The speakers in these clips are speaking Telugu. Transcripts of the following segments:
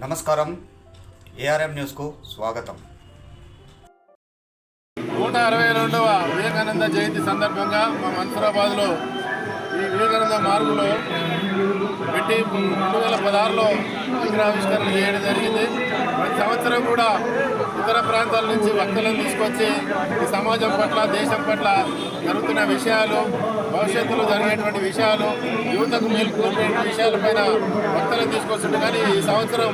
నమస్కారం. ఏఆర్ఎం న్యూస్కు స్వాగతం. నూట అరవై రెండవ వివేకానంద జయంతి సందర్భంగా మా మన్సూరాబాద్లో ఈ వివేకానంద మార్గులో పెట్టి రెండు వేల పదహారులో విగ్రహావిష్కరణ చేయడం జరిగింది. ప్రతి సంవత్సరం కూడా ఇతర ప్రాంతాల నుంచి భక్తులను తీసుకొచ్చి ఈ సమాజం పట్ల దేశం పట్ల జరుగుతున్న విషయాలు భవిష్యత్తులో జరిగేటువంటి విషయాలు యువతకు మేలుకునే విషయాలపైన భక్తులను తీసుకొస్తుంటే కానీ ఈ సంవత్సరం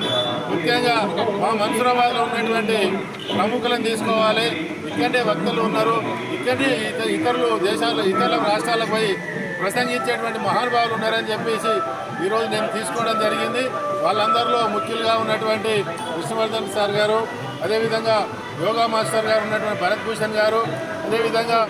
ముఖ్యంగా మా మన్సూరాబాద్లో ఉన్నటువంటి ప్రముఖులను తీసుకోవాలి. ఇక్కడే భక్తులు ఉన్నారు. ఇక్కడే ఇత- ఇతరులు దేశాలు ఇతర రాష్ట్రాలకు పోయి ప్రసంగించేటువంటి మహానుభావులు ఉన్నారని చెప్పేసి ఈరోజు నేను తీసుకోవడం జరిగింది. వాళ్ళందరిలో ముఖ్యులుగా ఉన్నటువంటి విష్ణువర్ధన్ సార్ గారు అదేవిధంగా యోగా మాస్టర్ గారు ఉన్నటువంటి భరత్ భూషణ్ గారు అదేవిధంగా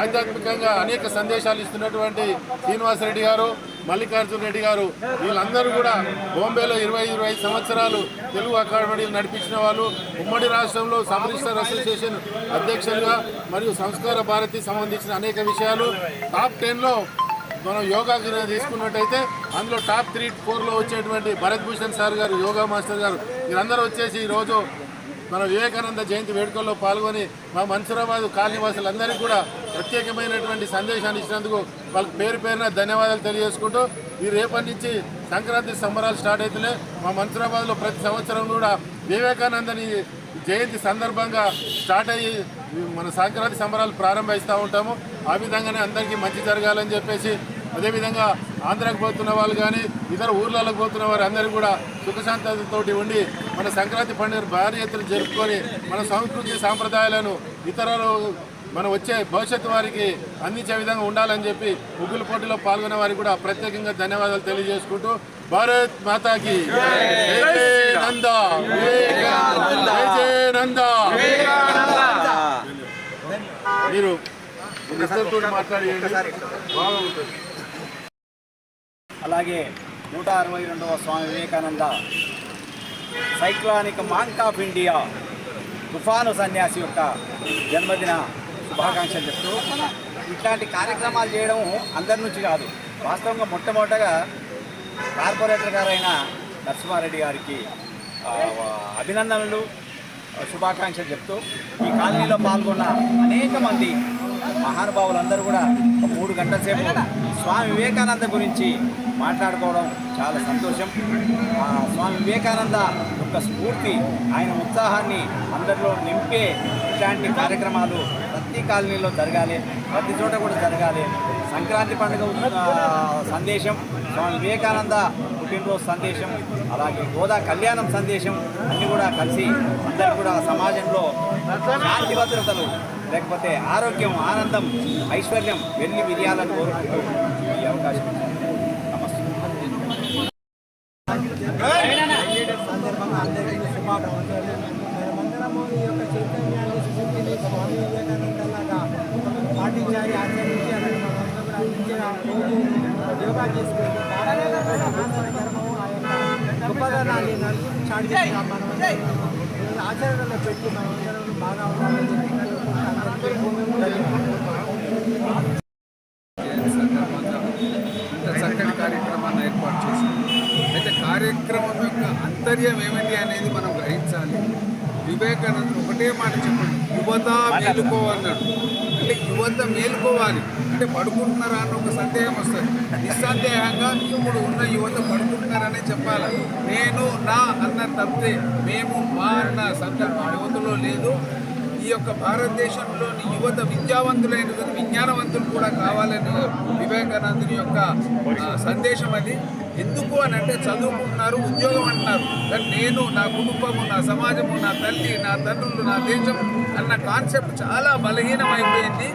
ఆధ్యాత్మికంగా అనేక సందేశాలు ఇస్తున్నటువంటి శ్రీనివాసరెడ్డి గారు మల్లికార్జున రెడ్డి గారు వీళ్ళందరూ కూడా బాంబేలో ఇరవై ఇరవై ఐదు సంవత్సరాలు తెలుగు అకాడమీలు నడిపించిన వాళ్ళు ఉమ్మడి రాష్ట్రంలో సబరిస్టర్ అసోసియేషన్ అధ్యక్షులుగా మరియు సంస్కార భారతి సంబంధించిన అనేక విషయాలు. టాప్ టెన్లో మనం యోగా తీసుకున్నట్టయితే అందులో టాప్ త్రీ ఫోర్లో వచ్చేటువంటి భరత్ భూషణ్ సార్ గారు యోగా మాస్టర్ గారు వీరందరూ వచ్చేసి ఈరోజు మన వివేకానంద జయంతి వేడుకల్లో పాల్గొని మా మన్సూరాబాద్ కాలనీవాసులందరికీ కూడా ప్రత్యేకమైనటువంటి సందేశాన్ని ఇచ్చినందుకు వాళ్ళకి పేరు పేరున ధన్యవాదాలు తెలియజేసుకుంటూ ఈ రేపటి నుంచి సంక్రాంతి సంబరాలు స్టార్ట్ అవుతున్నాయి. మా మన్సూరాబాద్లో ప్రతి సంవత్సరం కూడా వివేకానందని జయంతి సందర్భంగా స్టార్ట్ అయ్యి మన సంక్రాంతి సంబరాలు ప్రారంభిస్తూ ఉంటాము. ఆ విధంగానే అందరికీ మంచి జరగాలని చెప్పేసి అదేవిధంగా ఆంధ్రాకు పోతున్న వాళ్ళు కానీ ఇతర ఊర్లకు పోతున్న వారు అందరూ కూడా సుఖశాంతతోటి ఉండి మన సంక్రాంతి పండుగ భారీ ఎత్తున జరుపుకొని మన సంస్కృతి సాంప్రదాయాలను ఇతరులు మనం వచ్చే భవిష్యత్తు వారికి అందించే విధంగా ఉండాలని చెప్పి ముగ్గుల పోటీలో పాల్గొన్న వారికి కూడా ప్రత్యేకంగా ధన్యవాదాలు తెలియజేసుకుంటూ భారత్ మాతాకి నంద నంద మీరు అలాగే నూట అరవై రెండవ Swami Vivekananda cyclonic monk of India తుఫాను సన్యాసి యొక్క జన్మదిన శుభాకాంక్షలు చెప్తూ ఇట్లాంటి కార్యక్రమాలు చేయడం అందరి నుంచి కాదు. వాస్తవంగా మొట్టమొదటగా కార్పొరేటర్ గారైన నరసింహారెడ్డి గారికి అభినందనలు శుభాకాంక్షలు చెప్తూ ఈ కాలనీలో పాల్గొన్న అనేక మంది మహానుభావులందరూ కూడా ఒక మూడు గంటల సేపు స్వామి వివేకానంద గురించి మాట్లాడుకోవడం చాలా సంతోషం. స్వామి వివేకానంద యొక్క స్ఫూర్తి ఆయన ఉత్సాహాన్ని అందరిలో నింపే ఇట్లాంటి కార్యక్రమాలు ప్రతి కాలనీలో జరగాలి ప్రతి చోట కూడా జరగాలి. సంక్రాంతి పండుగ సందేశం స్వామి వివేకానంద పుట్టినరోజు సందేశం అలాగే గోదా కళ్యాణం సందేశం అన్నీ కూడా కలిసి అందరూ కూడా సమాజంలో శాంతి భద్రతలు లేకపోతే ఆరోగ్యం ఆనందం ఐశ్వర్యం వెళ్ళి విరియాలని కోరుకుంటూ ఈ అవకాశం పాటించాలి ఆచరించి యోగా ధర్మము ఆ యొక్క గొప్పదనాన్ని నలుగురు చాటి ఆచరణలో పెట్టి మనం చక్కటి కార్యక్రమాన్ని ఏర్పాటు చేసింది అయితే కార్యక్రమం యొక్క అంతర్యం ఏమిటి అనేది మనం గ్రహించాలి. వివేకానంద ఒకటే మాట చెప్పండి. యువత మేలుకోవన్నాడు అంటే యువత మేలుకోవాలి. అంటే పడుకుంటున్నారా అన్న ఒక సందేహం వస్తుంది. నిస్సందేహంగా ఇప్పుడు ఉన్న యువత పడుకుంటున్నారనే చెప్పాలి. నేను నా అన్న తప్పితే మేము మా అన్న సంకల్పం యువతలో లేదు. యొక్క భారతదేశంలోని యువత విద్యావంతులైన విజ్ఞానవంతులు కూడా కావాలని వివేకానందుని యొక్క సందేశం అది. ఎందుకు అని అంటే చదువుకుంటున్నారు ఉద్యోగం అంటున్నారు. కానీ నేను నా కుటుంబము నా సమాజము నా తల్లి నా తండ్రులు నా దేశం అన్న కాన్సెప్ట్ చాలా బలహీనమైపోయింది.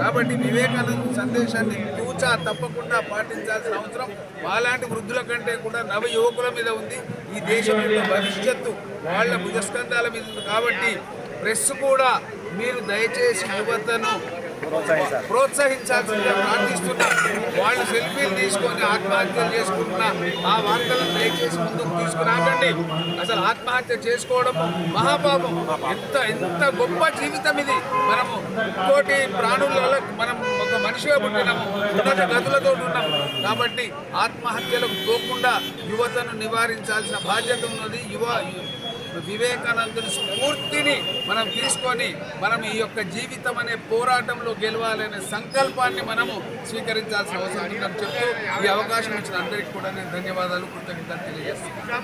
కాబట్టి వివేకానంద సందేశాన్ని తూచా తప్పకుండా పాటించాల్సిన అవసరం. మాలాంటి వృద్ధుల కంటే కూడా నవ యువకుల మీద ఉంది. ఈ దేశం యొక్క భవిష్యత్తు వాళ్ళ భుజస్కంధాల మీద ఉంది. కాబట్టి ప్రెస్ కూడా మీరు దయచేసి యువతను ప్రోత్సహించాలి. ప్రోత్సహించాల్సిందిగా ప్రార్థిస్తున్నాం. వాళ్ళు సెల్ఫీలు తీసుకొని ఆత్మహత్యలు చేసుకుంటున్న ఆ వార్తలను దయచేసి ముందుకు తీసుకురాకండి. అసలు ఆత్మహత్య చేసుకోవడం మహాపాపం. ఎంత ఎంత గొప్ప జీవితం ఇది. మనము కోటి ప్రాణులలో మనం ఒక మనిషిగా పుట్టినాము. ఉన్నత గతులతో ఉన్నాము కాబట్టి ఆత్మహత్యలకు పోకుండా యువతను నివారించాల్సిన బాధ్యత ఉన్నది యువ వివేకానందుని స్ఫూర్తిని మనం తీసుకొని మనం ఈ యొక్క జీవితం అనే పోరాటంలో గెలవాలనే సంకల్పాన్ని మనము స్వీకరించాల్సిన అవసరం ఉందని చెప్తూ ఈ అవకాశం ఇచ్చిన అందరికీ కూడా నేను ధన్యవాదాలు కృతజ్ఞతలు తెలియజేస్తాను